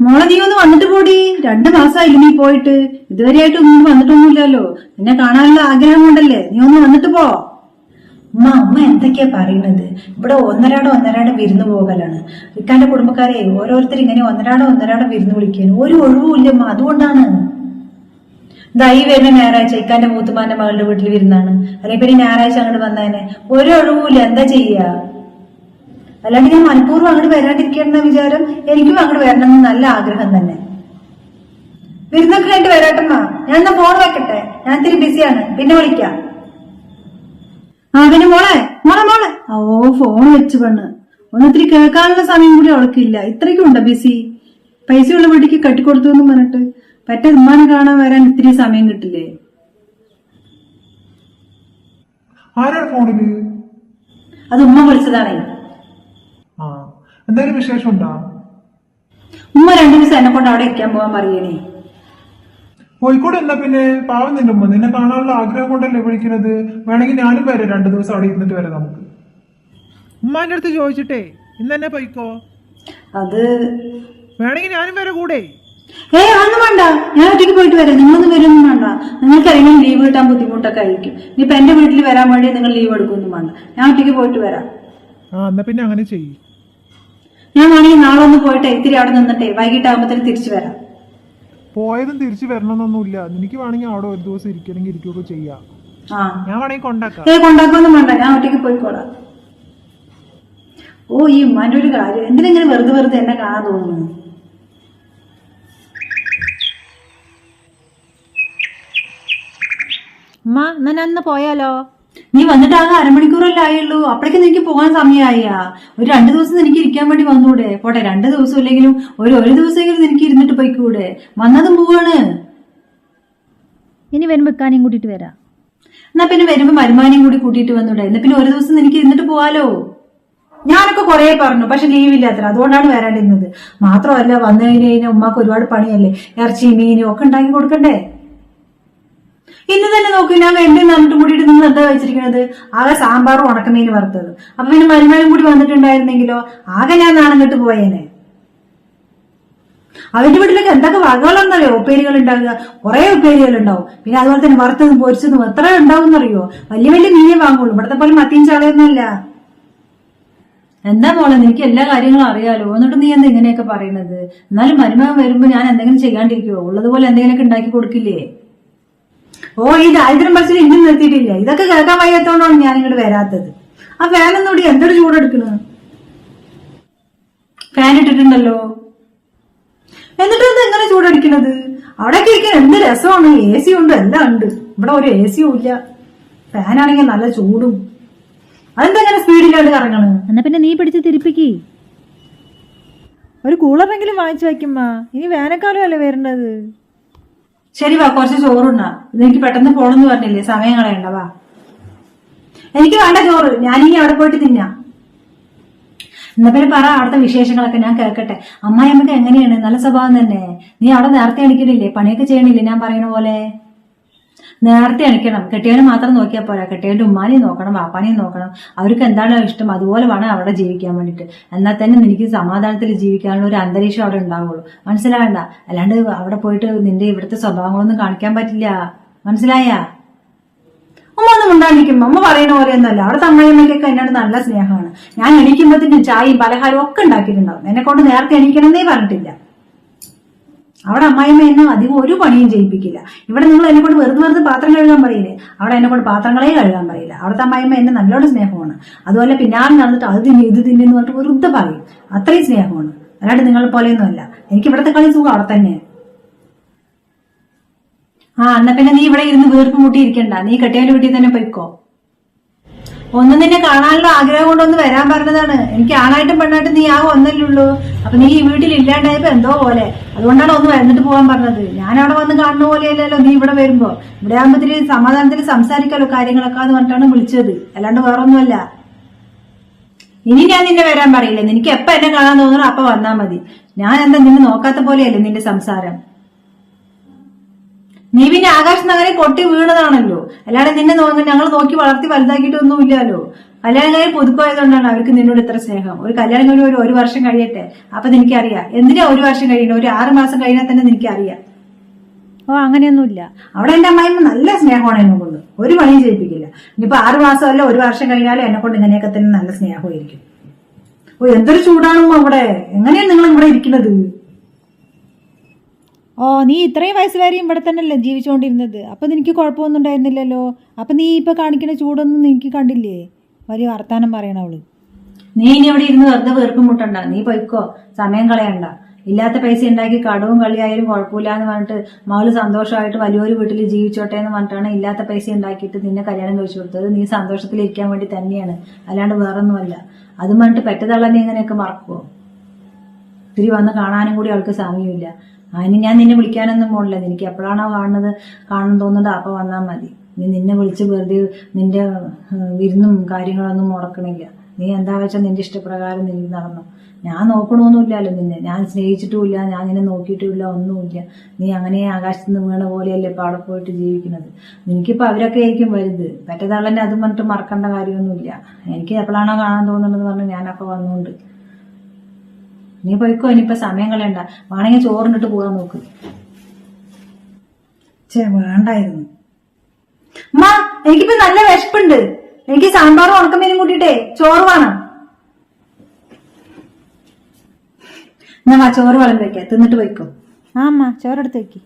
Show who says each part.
Speaker 1: മോളെ നീ ഒന്ന് വന്നിട്ട് പോടി. രണ്ടു മാസമായില്ല നീ പോയിട്ട്. ഇതുവരെയായിട്ട് ഒന്നും വന്നിട്ടൊന്നുമില്ലല്ലോ. നിന്നെ കാണാനുള്ള ആഗ്രഹം കൊണ്ടല്ലേ? നീ ഒന്ന് വന്നിട്ട് പോ. ഉമ്മ അമ്മ എന്തൊക്കെയാ പറയുന്നത്? ഇവിടെ ഒന്നരാടം ഒന്നരാടം വിരുന്ന് പോകലാണ്. ഇക്കാന്റെ കുടുംബക്കാരെ ഓരോരുത്തർ ഇങ്ങനെ ഒന്നരാടം ഒന്നരാടം വിരുന്ന് വിളിക്കാൻ ഒരു ഒഴിവുമില്ല അമ്മ അതുകൊണ്ടാണ്. ദൈ വരുന്ന ഞായറാഴ്ച ഇക്കാന്റെ മൂത്തുമാന്റെ മകളുടെ വീട്ടിൽ വിരുന്നാണ്. അല്ലെങ്കിൽ പിന്നെ ഞായറാഴ്ച അങ്ങോട്ട് വന്നതിനെ ഒരു ഒഴിവുമില്ല എന്താ ചെയ്യാ? അല്ലാണ്ട് ഞാൻ മനഃപൂർവം അങ്ങോട്ട് വരാണ്ടിരിക്കണമെന്ന വിചാരം എനിക്കും അങ്ങോട്ട് വരണം എന്ന് നല്ല ആഗ്രഹം തന്നെ. വിരുന്നൊക്കെ കഴിഞ്ഞിട്ട് വരാട്ടമ്മ. ഞാൻ എന്നാ ഫോൺ വെക്കട്ടെ? ഞാൻ ഇത്തിരി ബിസിയാണ് പിന്നെ വിളിക്കാം. ആ പിന്നെ മോളെ മോളെ മോളെ. ഓ ഫോൺ വെച്ച് പെണ്ണ്. ഒന്നിത്തിരി കേൾക്കാനുള്ള സമയം കൂടി അവൾക്കില്ല. ഇത്രയ്ക്കും ഉണ്ടോ ബിസി പൈസയുള്ള വീട്ടിക്ക് കട്ടിക്കൊടുത്തു എന്ന് പറഞ്ഞിട്ട് പറ്റ ഉമ്മാനെ കാണാൻ വരാൻ ഇത്തിരി സമയം കിട്ടില്ലേ?
Speaker 2: ആരാണ് ഫോണിൽ
Speaker 1: അത് ഉമ്മ വിളിച്ചതാണേ.
Speaker 2: എന്തായാലും വിശേഷം ഉണ്ടോ
Speaker 1: ഉമ്മ രണ്ടു ദിവസം എന്നെ കൊണ്ട് അവിടെ ഇരിക്കാൻ പോവാൻ പറയണേ
Speaker 2: കോഴിക്കോട് എന്നാ പിന്നെ പാവം നിന്റെ ഉമ്മ? നിന്നെ കാണാനുള്ള ആഗ്രഹം കൊണ്ടല്ലേ വിളിക്കുന്നത് വേണമെങ്കിൽ ഞാനും വരാം രണ്ടു ദിവസം അവിടെ ഇരുന്നിട്ട് വരാം നമുക്ക്.
Speaker 3: ഉമ്മാന്റെ അടുത്ത് ചോദിച്ചിട്ടേ ഇന്ന് തന്നെ പോയിക്കോ?
Speaker 1: അത്
Speaker 3: വേണമെങ്കിൽ ഞാനും വരെ കൂടെ.
Speaker 1: ഏ അതൊന്നും വേണ്ട. ഞാൻ ഒറ്റയ്ക്ക് പോയിട്ട് വരാം. നിങ്ങളൊന്നും വരുമൊന്നും വേണ്ട. നിങ്ങൾക്ക് അറിയണം ലീവ് കിട്ടാൻ ബുദ്ധിമുട്ടൊക്കെ ആയിരിക്കും. ഇനിയിപ്പൊ എന്റെ വീട്ടിൽ വരാൻ വേണ്ടി നിങ്ങൾ ലീവ് എടുക്കൊന്നും വേണ്ട. ഞാൻ ഒറ്റയ്ക്ക് പോയിട്ട് വരാം.
Speaker 3: ആ എന്നാ പിന്നെ അങ്ങനെ ചെയ്യ്.
Speaker 1: ഞാൻ വേണമെങ്കിൽ നാളെ ഒന്ന് പോയിട്ട് ഇത്തിരി അവിടെ നിന്നിട്ടേ വൈകിട്ടാകുമ്പോഴത്തേന് തിരിച്ചു വരാം.
Speaker 3: പോയതും തിരിച്ചു വരണമെന്നൊന്നുമില്ല. നിനക്ക് വേണമെങ്കിൽ അവിടെ ഒരു ദിവസം ഇരിക്കണമെങ്കിൽ ഇരിക്കുകയൊക്കെ ചെയ്യാം.
Speaker 1: ആ.
Speaker 3: ഞാൻ വേണമെങ്കിൽ കൊണ്ടാക്കാം.
Speaker 1: ഏ കൊണ്ടാക്കൊന്നും വേണ്ട. ഞാൻ ഒറ്റയ്ക്ക് പോയിക്കോളാം. ഓ ഈ ഉമ്മാന്റെ ഒരു കാര്യം. എന്തിനെങ്ങനെ വെറുതെ വെറുതെ എന്നെ കാണാൻ തോന്നുന്നു
Speaker 4: ഉമ്മ എന്നാ ഞാൻ അന്ന് പോയാലോ?
Speaker 1: നീ വന്നിട്ട് ആകെ അരമണിക്കൂറല്ലേ ആയുള്ളൂ? അപ്പോഴേക്കും നിനക്ക് പോകാൻ സമയമായ ഒരു രണ്ടു ദിവസം നിനക്ക് ഇരിക്കാൻ വേണ്ടി വന്നൂടെ. പോട്ടെ രണ്ടു ദിവസം ഇല്ലെങ്കിലും ഒരു ഒരു ദിവസമെങ്കിലും നിനക്ക് ഇരുന്നിട്ട് പോയിക്കൂടെ. വന്നതും പോവാണ്.
Speaker 4: ഇനി വരുമ്പോ ഇക്കാനെയും കൂട്ടിട്ട് വരാ.
Speaker 1: എന്നാ പിന്നെ വരുമ്പോ മരുമാനെയും കൂടി കൂട്ടിയിട്ട് വന്നൂടെ. എന്നാ പിന്നെ ഒരു ദിവസം നിനക്ക് ഇരുന്നിട്ട് പോവാലോ? ഞാനൊക്കെ കുറേ പറഞ്ഞു പക്ഷെ ലീവ് ഇല്ലാത്ര അതുകൊണ്ടാണ് വരാണ്ടിരുന്നത് മാത്രമല്ല വന്നു കഴിഞ്ഞ് കഴിഞ്ഞാൽ ഉമ്മാക്ക് ഒരുപാട് പണിയല്ലേ? ഇറച്ചി മീനും ഒക്കെ ഉണ്ടാക്കി കൊടുക്കണ്ടേ? ഇന്ന് തന്നെ നോക്കി ഞാൻ വെണ്ടി നന്നിട്ട് കൂടിയിട്ട് നിന്ന് എന്താ വെച്ചിരിക്കുന്നത് ആകെ സാമ്പാറും ഉണക്കമീൻ വറുത്തത്. അപ്പൊ പിന്നെ മരുമാനും കൂടി വന്നിട്ടുണ്ടായിരുന്നെങ്കിലോ? ആകെ ഞാൻ നാണങ്ങിട്ട് പോയേനെ. അവന്റെ വീട്ടിലൊക്കെ എന്തൊക്കെ വകകളെന്നറിയോ ഉപ്പേരികൾ ഉണ്ടാകുക കുറെ ഉപ്പേരികൾ ഉണ്ടാവും. പിന്നെ അതുപോലെ തന്നെ വറുത്തതും പൊരിച്ചതും എത്ര ഉണ്ടാവും എന്നറിയോ വലിയ വലിയ മീനെ വാങ്ങുള്ളൂ. ഇവിടത്തെ പോലെ മത്തിയും ചാളയൊന്നുമല്ല എന്താ മോളെ നിനക്ക് എല്ലാ കാര്യങ്ങളും അറിയാലോ? എന്നിട്ട് നീ എന്താ ഇങ്ങനെയൊക്കെ പറയുന്നത്? എന്നാലും മരുമകൻ വരുമ്പോ ഞാൻ എന്തെങ്കിലും ചെയ്യാണ്ടിരിക്കുവോ? ഉള്ളതുപോലെ എന്തെങ്കിലുമൊക്കെ ഉണ്ടാക്കി കൊടുക്കില്ലേ? ഓ ഈ ദാരിദ്ര്യം പഠിച്ചിട്ട് ഇന്നും നിർത്തിയിട്ടില്ല? ഇതൊക്കെ കേൾക്കാൻ വയ്യാത്തോണ്ടാണ് ഞാൻ ഇങ്ങോട്ട് വരാത്തത്. ആ ഫാൻ ഒന്നുകൂടി എന്തൊരു ചൂടെടുക്കുന്നത് ഫാൻ ഇട്ടിട്ടുണ്ടല്ലോ. എന്നിട്ട് എന്താ എങ്ങനെ ചൂടടിക്കണത് അവിടെ ഇരിക്കാൻ എന്ത് രസമാണ്? എ സി ഉണ്ട് എല്ലാം ഉണ്ട്. ഇവിടെ ഒരു എ സിയും ഇല്ല. ഫാനാണെങ്കിൽ നല്ല ചൂടും. അതെന്താ ഇങ്ങനെ സ്പീഡിലായിട്ട് കറങ്ങണ്?
Speaker 4: എന്നാ പിന്നെ നീ പിടിച്ച് തിരിപ്പിക്ക്. ഒരു കൂളറെങ്കിലും വാങ്ങിച്ചു വയ്ക്കുമ്മ. ഇനി വേനൽക്കാലം അല്ലേ വരേണ്ടത്?
Speaker 1: ശരി വാ കുറച്ച് ചോറുണ്ണ. എനിക്ക് പെട്ടെന്ന് പോണെന്ന് പറഞ്ഞില്ലേ? സമയം കളയണ്ട വാ. എനിക്ക് വേണ്ട ചോറ്. ഞാനിനി അവിടെ പോയിട്ട് തിന്നാം. എന്നാ പിന്നെ പറ അവിടുത്തെ വിശേഷങ്ങളൊക്കെ ഞാൻ കേൾക്കട്ടെ. അമ്മായിയമ്മക്ക് എങ്ങനെയാണ്? നല്ല സ്വഭാവം തന്നെ. നീ അവിടെ നേരത്തെ എണിക്കണില്ലേ പണിയൊക്കെ ചെയ്യണില്ലേ? ഞാൻ പറയണ പോലെ. നേരത്തെ അണിക്കണം കെട്ടിയവനെ മാത്രം നോക്കിയാൽ പോരാ. കെട്ടിയവന്റെ ഉമ്മാനെയും നോക്കണം വാപ്പാനെയും നോക്കണം. അവർക്ക് എന്താണോ ഇഷ്ടം? അതുപോലെ വേണം അവിടെ ജീവിക്കാൻ വേണ്ടിയിട്ട് എന്നാൽ തന്നെ നിനക്ക് സമാധാനത്തിൽ ജീവിക്കാനുള്ള ഒരു അന്തരീക്ഷം അവിടെ ഉണ്ടാവുള്ളൂ. മനസ്സിലാകണ്ട അല്ലാണ്ട് അവിടെ പോയിട്ട് നിന്റെ ഇവിടുത്തെ സ്വഭാവങ്ങളൊന്നും കാണിക്കാൻ പറ്റില്ല. മനസ്സിലായാ? ഉമ്മ ഒന്നും ഉണ്ടായിരിക്കും അമ്മ പറയുന്ന പോലെ ഒന്നല്ല അവിടെ തമ്മയമ്മയ്ക്കൊക്കെ എന്നോട് നല്ല സ്നേഹമാണ്. ഞാൻ എണീക്കുമ്പോഴത്തേക്കും ചായയും പലഹാരവും ഒക്കെ ഉണ്ടാക്കിയിട്ടുണ്ടാവും. എന്നെ കൊണ്ട് നേരത്തെ എണീക്കണമെന്നേ പറഞ്ഞിട്ടില്ല. അവിടെ അമ്മായിമ്മ എന്നെ അധികം ഒരു പണിയും ചെയ്യിപ്പിക്കില്ല. ഇവിടെ നിങ്ങൾ എന്നെ കൊണ്ട് വെറുതെ വെറുതെ പാത്രം കഴുകാൻ പറയില്ലേ? അവിടെ എന്നെ കൊണ്ട് പാത്രങ്ങളെ കഴുകാൻ പറയില്ല. അവിടുത്തെ അമ്മായിമ്മ എന്നെ നല്ലോണം സ്നേഹമാണ്. അതുപോലെ പിന്നാലെ നടന്നിട്ട് അത് തിന്നി ഇത് തിന്നി എന്ന് പറഞ്ഞിട്ട് വെറുതെ പറയും. അത്രയും സ്നേഹമാണ്. അല്ലാണ്ട് നിങ്ങളെ പോലെയൊന്നുമല്ല. എനിക്ക് ഇവിടുത്തെ കളി സുഖം അവിടെ തന്നെ. ആ എന്നാ പിന്നെ നീ ഇവിടെ ഇരുന്ന് വീർപ്പ് മുട്ടിയിരിക്കണ്ട. നീ കെട്ടിയവന്റെ വീട്ടിൽ തന്നെ പോയിക്കോ. ഒന്നും നിന്നെ കാണാനുള്ള ആഗ്രഹം കൊണ്ടൊന്ന് വരാൻ പറഞ്ഞതാണ്. എനിക്ക് ആണായിട്ടും പെണ്ണായിട്ടും നീ ആ ഒന്നല്ലേ ഉള്ളൂ. അപ്പൊ നീ ഈ വീട്ടിൽ ഇല്ലാണ്ടായപ്പോ എന്തോ പോലെ. അതുകൊണ്ടാണ് ഒന്ന് വന്നിട്ട് പോകാൻ പറഞ്ഞത്. ഞാൻ അവിടെ വന്ന് കാണുന്ന പോലെയല്ലല്ലോ നീ ഇവിടെ വരുമ്പോ. ഇവിടെ ആകുമ്പോ ഇത്തിരി സമാധാനത്തിൽ സംസാരിക്കാലോ കാര്യങ്ങളൊക്കെ എന്ന് പറഞ്ഞിട്ടാണ് വിളിച്ചത്. അല്ലാണ്ട് വേറെ ഒന്നുമല്ല ഇനി ഞാൻ നിന്നെ വരാൻ പറയില്ല. നിനക്ക് എപ്പ എന്നെ കാണാൻ തോന്നണോ അപ്പൊ വന്നാ മതി. ഞാൻ എന്താ നിന്നെ നോക്കാത്ത പോലെയല്ലേ നിന്റെ സംസാരം? നീ പിന്നെ ആകാശ് നഗരെ കൊട്ടി വീണതാണല്ലോ. അല്ലാതെ നിന്നെ ഞങ്ങൾ നോക്കി വളർത്തി വലുതാക്കിയിട്ടൊന്നും ഇല്ലല്ലോ കല്യാണം കഴിഞ്ഞ് പുതുക്കമായതുകൊണ്ടാണ് അവർക്ക് നിന്നോട് ഇത്ര സ്നേഹം. ഒരു കല്യാണം കഴിഞ്ഞ ഒരു ഒരു വർഷം കഴിയട്ടെ? അപ്പൊ നിനക്കറിയാം എന്തിനാ ഒരു വർഷം കഴിയണം? ഒരു ആറ് മാസം കഴിഞ്ഞാൽ തന്നെ നിനക്കറിയാം.
Speaker 4: ഓ അങ്ങനെയൊന്നുമില്ല.
Speaker 1: അവിടെ എന്റെ അമ്മായിമ്മ നല്ല സ്നേഹമാണ് എന്നെ കൊണ്ട്. ഒരു പണിയും ചെയ്യിപ്പിക്കില്ല. ഇനിയിപ്പോ ആറ് മാസമല്ല ഒരു വർഷം കഴിഞ്ഞാലും എന്നെ കൊണ്ട് ഇങ്ങനെയൊക്കെ തന്നെ നല്ല സ്നേഹമായിരിക്കും. ഓ എന്തൊരു ചൂടാണോ അവിടെ. എങ്ങനെയാണ് നിങ്ങൾ ഇവിടെ ഇരിക്കുന്നത്?
Speaker 4: ഓ നീ ഇത്രയും വയസ്സ് വരെയും ഇവിടെ തന്നെയല്ലേ ജീവിച്ചുകൊണ്ടിരുന്നത്? അപ്പം നിനക്ക് കുഴപ്പമൊന്നും ഉണ്ടായിരുന്നില്ലല്ലോ. അപ്പം നീ ഇപ്പൊ കാണിക്കുന്ന ചൂടൊന്നും നിനക്ക് കണ്ടില്ലേ? വലിയ വർത്താനം പറയണവൾ
Speaker 1: നീ ഇനി ഇവിടെ ഇരുന്ന് വെറുതെ വെറുപ്പ് മുട്ടണ്ട. നീ പൊയ്ക്കോ. സമയം കളയണ്ട. ഇല്ലാത്ത പൈസ ഉണ്ടാക്കി കടവും കളിയായാലും കുഴപ്പമില്ല എന്ന് പറഞ്ഞിട്ട് മകൾ സന്തോഷമായിട്ട് വലിയൊരു വീട്ടിൽ ജീവിച്ചോട്ടെ എന്ന് പറഞ്ഞിട്ടാണ് ഇല്ലാത്ത പൈസ ഉണ്ടാക്കിയിട്ട് നിന്നെ കല്യാണം കഴിച്ചു കൊടുത്തത്. നീ സന്തോഷത്തിലിരിക്കാൻ വേണ്ടി തന്നെയാണ്. അല്ലാണ്ട് വേറൊന്നുമല്ല. അതും പറഞ്ഞിട്ട് പെറ്റതള്ളനെ ഇങ്ങനെയൊക്കെ മറക്കുവോ? ഇത്തിരി വന്ന് കാണാനും കൂടി അവൾക്ക് സമയമില്ല. അതിന് ഞാൻ നിന്നെ വിളിക്കാനൊന്നും പോണില്ല. എനിക്ക് എപ്പോഴാണോ കാണുന്നത് കാണാൻ തോന്നുന്നത് അപ്പൊ വന്നാൽ മതി. നീ നിന്നെ വിളിച്ച് വെറുതെ നിന്റെ വിരുന്നും കാര്യങ്ങളൊന്നും മുടക്കണില്ല. നീ എന്താ വെച്ചാൽ നിന്റെ ഇഷ്ടപ്രകാരം നീ നടന്നു. ഞാൻ നോക്കണമൊന്നുമില്ലല്ലോ നിന്നെ. ഞാൻ സ്നേഹിച്ചിട്ടുമില്ല ഞാൻ നിന്നെ നോക്കിയിട്ടുമില്ല ഒന്നുമില്ല. നീ അങ്ങനെ ആകാശത്ത് നിന്ന് വീണ പോലെയല്ലേ ഇപ്പൊ അവിടെ പോയിട്ട് ജീവിക്കുന്നത്? നിനക്കിപ്പോ അവരൊക്കെ ആയിരിക്കും വലുത്. പെറ്റതള്ളനെ അതും പറഞ്ഞിട്ട് മറക്കേണ്ട കാര്യമൊന്നുമില്ല. എനിക്ക് എപ്പോഴാണോ കാണാൻ തോന്നുന്നത് പറഞ്ഞ് ഞാനപ്പൊ വന്നുകൊണ്ട് നീ പോയിക്കോ ഇനിയിപ്പൊ സമയം കളയണ്ട. വേണമെങ്കിൽ ചോറിനിട്ട് പോകാൻ നോക്ക്. ചേ വേണ്ടായിരുന്നു. എനിക്കിപ്പോ നല്ല വിശപ്പുണ്ട്. എനിക്ക് സാമ്പാറും ഉണക്കമീനും കൂട്ടിട്ടേ ചോറ് വേണം. എന്നാ ചോറ് വളം വെക്കാം. തിന്നിട്ട് പോയിക്കോ.
Speaker 4: ആ ചോറെടുത്ത് വെക്കി.